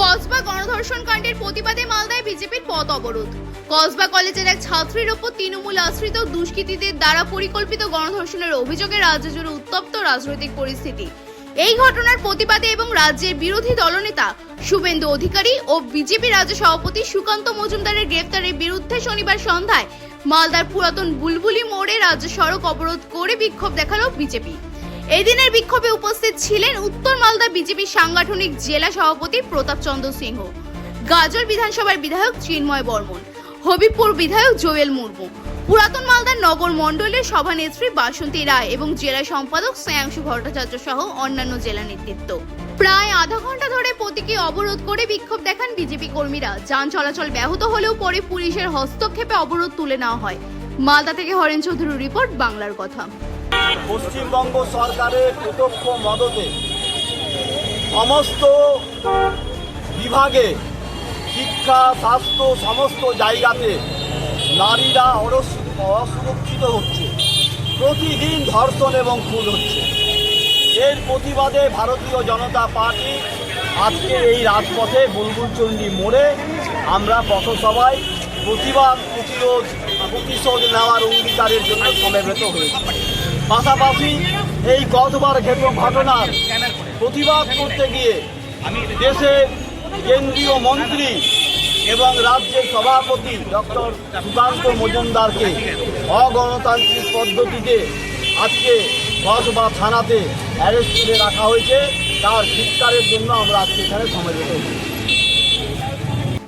কসবা গণধর্ষণ কাণ্ডের প্রতিবাদে মালদায় বিজেপির পথ অবরোধ। কসবা কলেজের এক ছাত্রীর ওপর তৃণমূল আশ্রিত দুষ্কৃতীদের দ্বারা পরিকল্পিত গণধর্ষণের অভিযোগে রাজ্য জুড়ে উত্তপ্ত রাজনৈতিক পরিস্থিতি। এই ঘটনার প্রতিবাদে এবং রাজ্যের বিরোধী দলনেতা শুভেন্দু অধিকারী ও বিজেপি রাজ্য সভাপতি সুকান্ত মজুমদারের গ্রেফতারের বিরুদ্ধে শনিবার সন্ধ্যায় মালদার পুরাতন বুলবুলি মোড়ে রাজ্য সড়ক অবরোধ করে বিক্ষোভ দেখাল বিজেপি। এই দিনের বিক্ষোভে উপস্থিত ছিলেন উত্তর মালদা বিজেপি সাংগঠনিক জেলা সভাপতি প্রতাপ চন্দ্র সিংহ গাজল বিধানসভার বিধায়ক চিন্ময় বর্মন হবিপুর বিধায়ক জোয়েল মুর্মু, পুরাতন মালদার নগর মণ্ডলের সভানেত্রী বাসন্তী রায় এবং জেলা সম্পাদক শ্রেয়াংশু ভট্টাচার্য সহ অন্যান্য জেলা নেতৃত্ব। প্রায় আধা ঘণ্টা ধরে প্রতীকী অবরোধ করে বিক্ষোভ দেখান বিজেপি কর্মীরা। যান চলাচল ব্যাহত হলেও পরে পুলিশের হস্তক্ষেপে অবরোধ তুলে নেওয়া হয়। মালদা থেকে হরেন চৌধুরীর রিপোর্ট, বাংলার কথা। পশ্চিমবঙ্গ সরকারের প্রত্যক্ষ মদতে সমস্ত বিভাগে শিক্ষা, স্বাস্থ্য, সমস্ত জায়গাতে নারীরা অসুরক্ষিত হচ্ছে। প্রতিদিন ধর্ষণ এবং খুন হচ্ছে। এর প্রতিবাদে ভারতীয় জনতা পার্টি আজকে এই রাজপথে বুলবুলচণ্ডী মোড়ে আমরা পথসভায় প্রতিবাদ, প্রতিরোধ, প্রতিশোধ নেওয়ার অঙ্গীকারের জন্য সমবেত হয়েছি। পাশাপাশি এই কতবার ক্ষেত্র ঘটনার প্রতিবাদ করতে গিয়ে দেশের কেন্দ্রীয় মন্ত্রী এবং রাজ্যের সভাপতি ডক্টর সুকান্ত মজুমদারকে অগণতান্ত্রিক পদ্ধতিতে আজকে কসবা থানাতে অ্যারেস্ট করে রাখা হয়েছে। তার ধিক্কারের জন্য আমরা আজকে এখানে সমবেত হয়েছি।